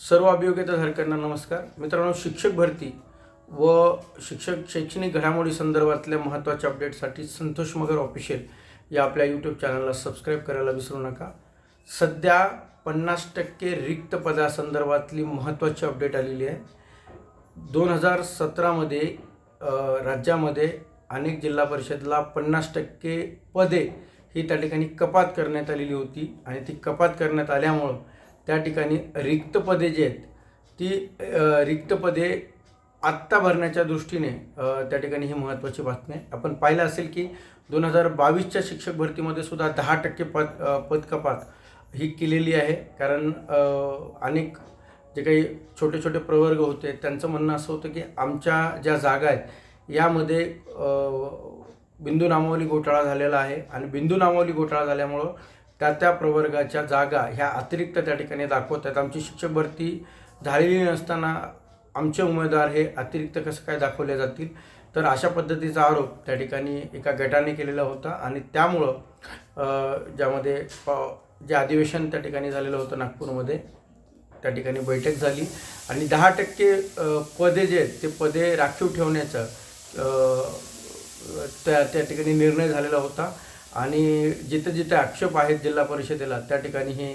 सर्व अभियोग्यताधारकांना नमस्कार. मित्रांनो शिक्षक भरती व शिक्षक शैक्षणिक घडामोडी संदर्भातल्या महत्त्वाच्या अपडेटसाठी संतोष मगर ऑफिशियल या आपल्या यूट्यूब चॅनलला सबस्क्राईब करायला विसरू नका. सध्या पन्नास टक्के रिक्त पदासंदर्भातली महत्त्वाची अपडेट आलेली आहे. दोन हजार सतरामध्ये राज्यामध्ये अनेक जिल्हा परिषदला पन्नास टक्के पदे ही त्या ठिकाणी कपात करण्यात आलेली होती आणि ती कपात करण्यात आल्यामुळं त्या ठिकाणी रिक्त पदे जी आहेत ती रिक्त पदे आत्ता भरण्याच्या दृष्टीने त्या ठिकाणी ही महत्त्वाची बातमी आहे. आपण पाहिलं असेल की दोन हजार बावीसच्या शिक्षक भरतीमध्ये सुद्धा दहा टक्के पद पदकपात पद कपात ही केलेली आहे. कारण अनेक जे काही छोटे छोटे प्रवर्ग होते त्यांचं म्हणणं असं होतं की आमच्या ज्या जागा आहेत यामध्ये बिंदू नामावली घोटाळा झालेला आहे. आणि बिंदू नामावली घोटाळा झाल्यामुळं त्या त्या प्रवर्गाच्या जागा ह्या अतिरिक्त त्या ठिकाणी दाखवत आहेत आमची शिक्षक भरती झालेली नसताना आमचे उमेदवार हे अतिरिक्त कसं काय दाखवले जातील? तर अशा पद्धतीचा आरोप त्या ठिकाणी एका गटाने केलेला होता आणि त्यामुळं ज्यामध्ये जे अधिवेशन त्या ठिकाणी झालेलं होतं नागपूरमध्ये त्या ठिकाणी बैठक झाली आणि दहा टक्के पदे जे आहेत ते पदे राखीव ठेवण्याचं त्या त्या ठिकाणी निर्णय झालेला होता. आणि जिथे जिथे आक्षेप आहेत जिल्हा परिषदेला त्या ठिकाणी ही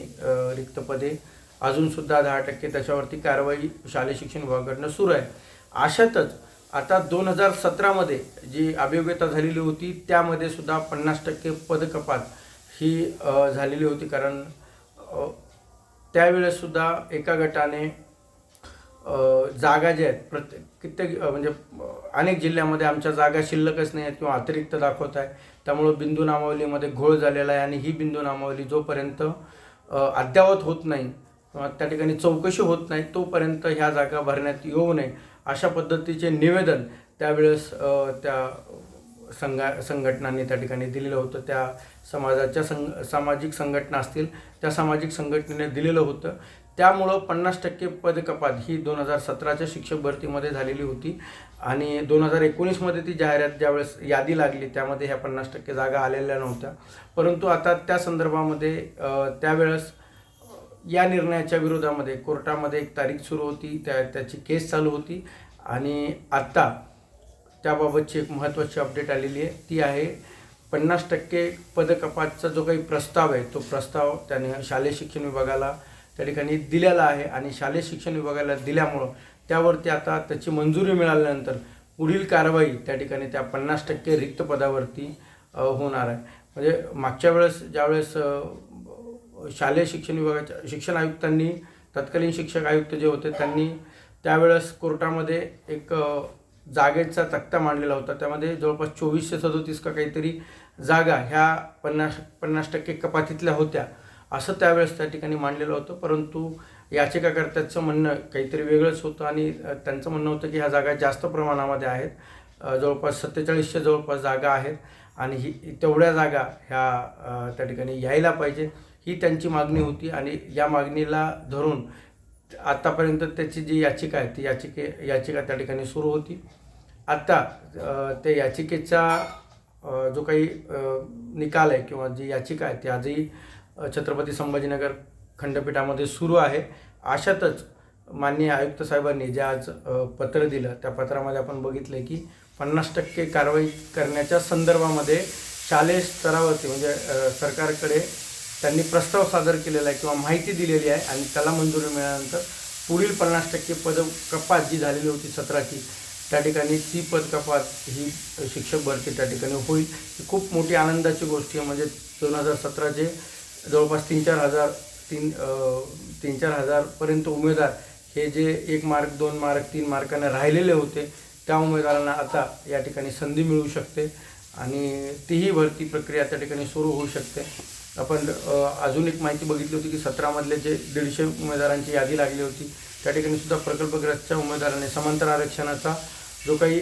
रिक्त पदे अजूनसुद्धा दहा टक्के त्याच्यावरती कारवाई शालेय शिक्षण विभागाकडनं सुरू आहे. अशातच आता दोन हजार सतरामध्ये जी अभियोग्यता झालेली होती त्यामध्ये सुद्धा पन्नास टक्के पदकपात ही झालेली होती कारण त्यावेळेससुद्धा त्यावेळेस सुद्धा एका गटाने जागा ज्या आहेत प्रत्येक कित्येक म्हणजे अनेक जिल्ह्यामध्ये आमच्या जागा शिल्लकच नाही आहेत किंवा अतिरिक्त दाखवत आहे. त्यामुळं बिंदू नामावलीमध्ये घोळ झालेला आहे आणि ही बिंदू नामावली जोपर्यंत अद्यावत अद्ययावत होत नाही किंवा त्या ठिकाणी चौकशी होत नाही तोपर्यंत ह्या जागा भरण्यात येऊ नये. अशा पद्धतीचे निवेदन त्यावेळेस त्या संघा संघटनांनी त्या ठिकाणी दिलेलं होतं. त्या समाजाच्या संग सामाजिक संघटना असतील त्या सामाजिक संघटनेने दिलेलं होतं. त्यामुळं पन्नास टक्के पदकपात ही दोन हजार सतराच्या शिक्षक भरतीमध्ये झालेली होती. आणि दोन हजार एकोणीसमध्ये ती जाहिरात ज्यावेळेस यादी लागली त्यामध्ये ह्या पन्नास टक्के जागा आलेल्या नव्हत्या. परंतु आता त्या संदर्भामध्ये त्यावेळेस या निर्णयाच्या विरोधामध्ये कोर्टामध्ये एक तारीख सुरू होती त्या त्याची केस चालू होती. आणि आत्ता त्याबाबतची एक महत्त्वाची अपडेट आलेली आहे. ती आहे पन्नास टक्के पदकपातचा जो काही प्रस्ताव आहे तो प्रस्ताव त्याने शालेय शिक्षण विभागाला त्या ठिकाणी दिलेला आहे आणि शालेय शिक्षण विभागाला दिल्यामुळं त्यावरती आता त्याची मंजुरी मिळाल्यानंतर पुढील कारवाई त्या ठिकाणी त्या पन्नास टक्के रिक्त पदावरती होणार आहे. म्हणजे मागच्या वेळेस ज्यावेळेस शालेय शिक्षण विभागाच्या शिक्षण आयुक्तांनी तत्कालीन शिक्षक आयुक्त जे होते त्यांनी त्यावेळेस कोर्टामध्ये एक जागेचा तक्ता मांडलेला होता. त्यामध्ये जवळपास चोवीसशे सदोतीस का काहीतरी जागा ह्या पन्नास पन्नास टक्के कपातीतल्या होत्या. असं त्यावेळेस त्या ठिकाणी मांडलेलं होतं. परंतु याचिकाकर्त्याचं म्हणणं काहीतरी वेगळंच होतं आणि त्यांचं म्हणणं होतं की ह्या जागा जास्त प्रमाणामध्ये आहेत. जवळपास सत्तेचाळीसशे जवळपास जागा आहेत आणि ही तेवढ्या जागा ह्या त्या ठिकाणी यायला पाहिजे. ही त्यांची मागणी होती आणि या मागणीला धरून आत्तापर्यंत त्याची जी याचिका आहे ती याचिके याचिका त्या ठिकाणी सुरू होती. आत्ता त्या याचिकेचा जो काही निकाल आहे किंवा जी याचिका आहे ती आजही छत्रपती संभाजीनगर खंडपीठामध्ये सुरू आहे. अशातच माननीय आयुक्त साहेबांनी जे आज पत्र दिलं त्या पत्रामध्ये आपण बघितलं की पन्नास टक्के कारवाई करण्याच्या संदर्भामध्ये शालेय स्तरावरती म्हणजे सरकारकडे त्यांनी प्रस्ताव सादर केलेला आहे किंवा माहिती दिलेली आहे आणि त्याला मंजुरी मिळाल्यानंतर पुढील पन्नास टक्के पद कपात जी झालेली होती सत्राची त्या ठिकाणी ती पद कपात ही शिक्षक भरती त्या ठिकाणी होईल. ही खूप मोठी आनंदाची गोष्ट आहे. म्हणजे दोन हजार सतराचे जवळपास तीन चार हजार तीन तीन चार हजारपर्यंत उमेदवार हे जे एक मार्क दोन मार्क तीन मार्काने राहिलेले होते त्या उमेदवारांना आता या ठिकाणी संधी मिळू शकते आणि तीही भरती प्रक्रिया त्या ठिकाणी सुरू होऊ शकते. आपण अजून एक माहिती बघितली होती की सतरामधले जे दीडशे उमेदवारांची यादी लागली होती त्या ठिकाणी सुद्धा प्रकल्पग्रस्तच्या उमेदवाराने समांतर आरक्षणाचा जो काही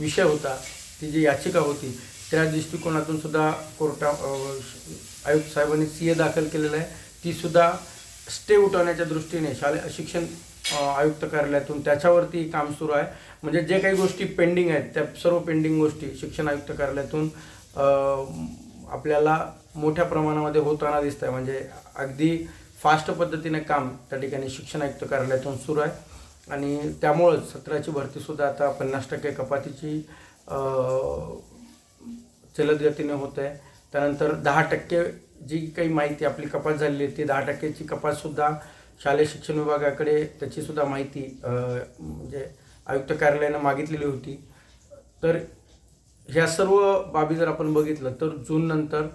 विषय होता ती जी याचिका होती त्या दृष्टिकोनातून सुद्धा कोर्टा आयुक्त साहेबांनी सी ए दाखल केलेलं आहे. तीसुद्धा स्टे उठवण्याच्या दृष्टीने शालेय शिक्षण आयुक्त कार्यालयातून त्याच्यावरती काम सुरू आहे. म्हणजे जे काही गोष्टी पेंडिंग आहेत त्या सर्व पेंडिंग गोष्टी शिक्षण आयुक्त कार्यालयातून आपल्याला मोठ्या प्रमाणामध्ये होताना दिसत आहे म्हणजे अगदी फास्ट पद्धतीने काम त्या ठिकाणी शिक्षण आयुक्त कार्यालयातून सुरू आहे. आणि त्यामुळंच सत्राची भरतीसुद्धा आता पन्नास टक्के कपातीची जलद गतीने होत आहे त्यानंतर दहा टक्के जी काही माहिती आपली कपात झालेली आहे ती दहा टक्क्याची कपातसुद्धा शालेय शिक्षण विभागाकडे त्याचीसुद्धा माहिती म्हणजे आयुक्त कार्यालयानं मागितलेली होती. तर ह्या सर्व बाबी जर आपण बघितलं तर जूननंतर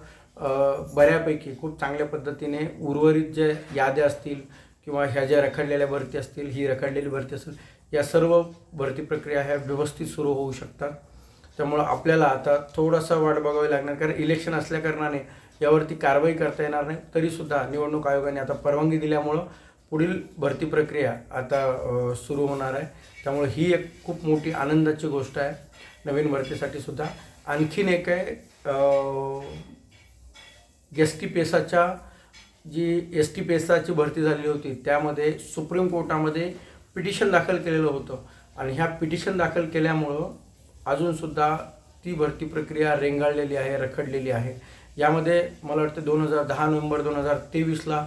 बऱ्यापैकी खूप चांगल्या पद्धतीने उर्वरित जे याद्या असतील किंवा ह्या ज्या रखडलेल्या भरती असतील ही रखडलेली भरती असेल या सर्व भरती प्रक्रिया ह्या व्यवस्थित सुरू होऊ शकतात. त्यामुळं आपल्याला आता थोडासा वाट बघावी लागणार कारण इलेक्शन असल्याकारणाने यावरती कारवाई करता येणार नाही. तरीसुद्धा निवडणूक आयोगाने आता परवानगी दिल्यामुळं पुढील भरती प्रक्रिया आता सुरू होणार आहे. त्यामुळे ही एक खूप मोठी आनंदाची गोष्ट आहे नवीन भरतीसाठी सुद्धा. आणखीन एक आहे एस टी पेसाच्या जी एस टी पेसाची भरती झालेली होती त्यामध्ये सुप्रीम कोर्टामध्ये पिटिशन दाखल केलेलं होतं. आणि ह्या पिटिशन दाखल केल्यामुळं अजूनसुद्धा ती भरती प्रक्रिया रेंगाळलेली आहे रखडलेली आहे. यामध्ये मला वाटतं दोन हजार दहा नोव्हेंबर दोन हजार तेवीसला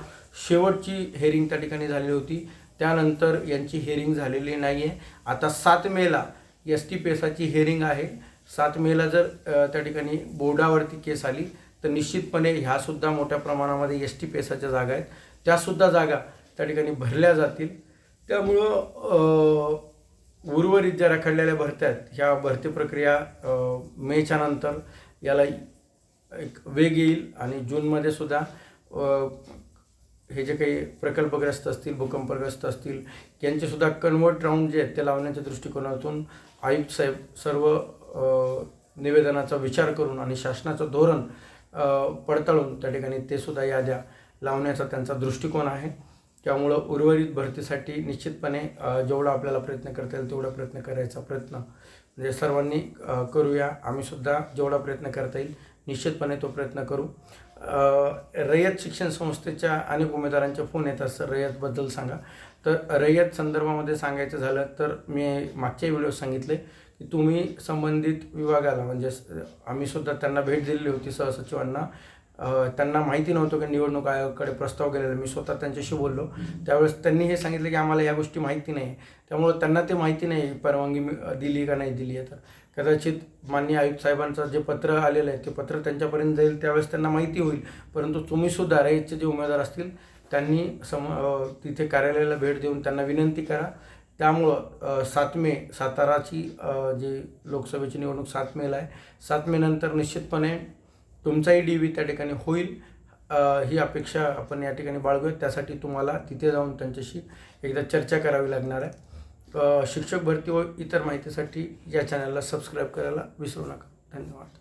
शेवटची हेरिंग त्या ठिकाणी झालेली होती. त्यानंतर यांची हेरिंग झालेली नाही आहे आता सात मेला एस टी पेसाची हेरिंग आहे. सात मेला जर त्या ठिकाणी बोर्डावरती केस आली तर निश्चितपणे ह्यासुद्धा मोठ्या प्रमाणामध्ये एस टी पेसाच्या जागा आहेत. त्यासुद्धा जागा त्या ठिकाणी भरल्या जातील. त्यामुळं उर्वरित ज्या रखडलेल्या भरत्या आहेत ह्या भरती प्रक्रिया मेच्या नंतर याला एक वेग येईल आणि जूनमध्ये सुद्धा हे जे काही प्रकल्पग्रस्त असतील भूकंपग्रस्त असतील यांचेसुद्धा कन्वर्ट राऊंड जे आहेत ते लावण्याच्या दृष्टिकोनातून आयुक्त साहेब सर्व निवेदनाचा विचार करून आणि शासनाचं धोरण पडताळून त्या ठिकाणी ते सुद्धा याद्या लावण्याचा त्यांचा दृष्टिकोन आहे. त्यामुळं उर्वरित भरतीसाठी निश्चितपणे जेवढा आपल्याला प्रयत्न करता येईल तेवढा प्रयत्न करायचा प्रयत्न. म्हणजे सर्वांनी करूया. आम्हीसुद्धा जेवढा प्रयत्न करता येईल निश्चितपणे तो प्रयत्न करू. रयत शिक्षण संस्थेच्या अनेक उमेदवारांचे फोन येतात सर रयतबद्दल सांगा. तर रयत संदर्भामध्ये सांगायचं झालं तर मी मागच्या व्हिडिओ सांगितले की तुम्ही संबंधित विभागाला म्हणजे आम्हीसुद्धा त्यांना भेट दिलेली होती सहसचिवांना. त्यांना माहिती नव्हतं की निवडणूक आयोगाकडे प्रस्ताव गेलेला मी स्वतः त्यांच्याशी बोललो. त्यावेळेस त्यांनी हे सांगितलं की आम्हाला या गोष्टी माहिती नाही. त्यामुळं त्यांना ते माहिती नाही परवानगी मी- दिली का नाही दिली आहे तर. कदाचित माननीय आयुक्त साहेबांचं जे पत्र आलेलं आहे ते पत्र त्यांच्यापर्यंत जाईल त्यावेळेस त्यांना माहिती होईल. परंतु तुम्हीसुद्धा रयतचे जे उमेदवार असतील त्यांनी सम तिथे कार्यालयाला भेट देऊन त्यांना विनंती करा. त्यामुळं सात मे साताराची जी लोकसभेची निवडणूक सात मेला आहे. सात मे नंतर निश्चितपणे तुमचाही डी व्ही त्या ठिकाणी होईल. ही अपेक्षा आपण या ठिकाणी बाळगूया त्यासाठी तुम्हाला तिथे जाऊन त्यांच्याशी एकदा चर्चा करावी लागणार आहे. शिक्षक भरती व इतर माहितीसाठी या चॅनलला सबस्क्राईब करायला विसरू नका. धन्यवाद.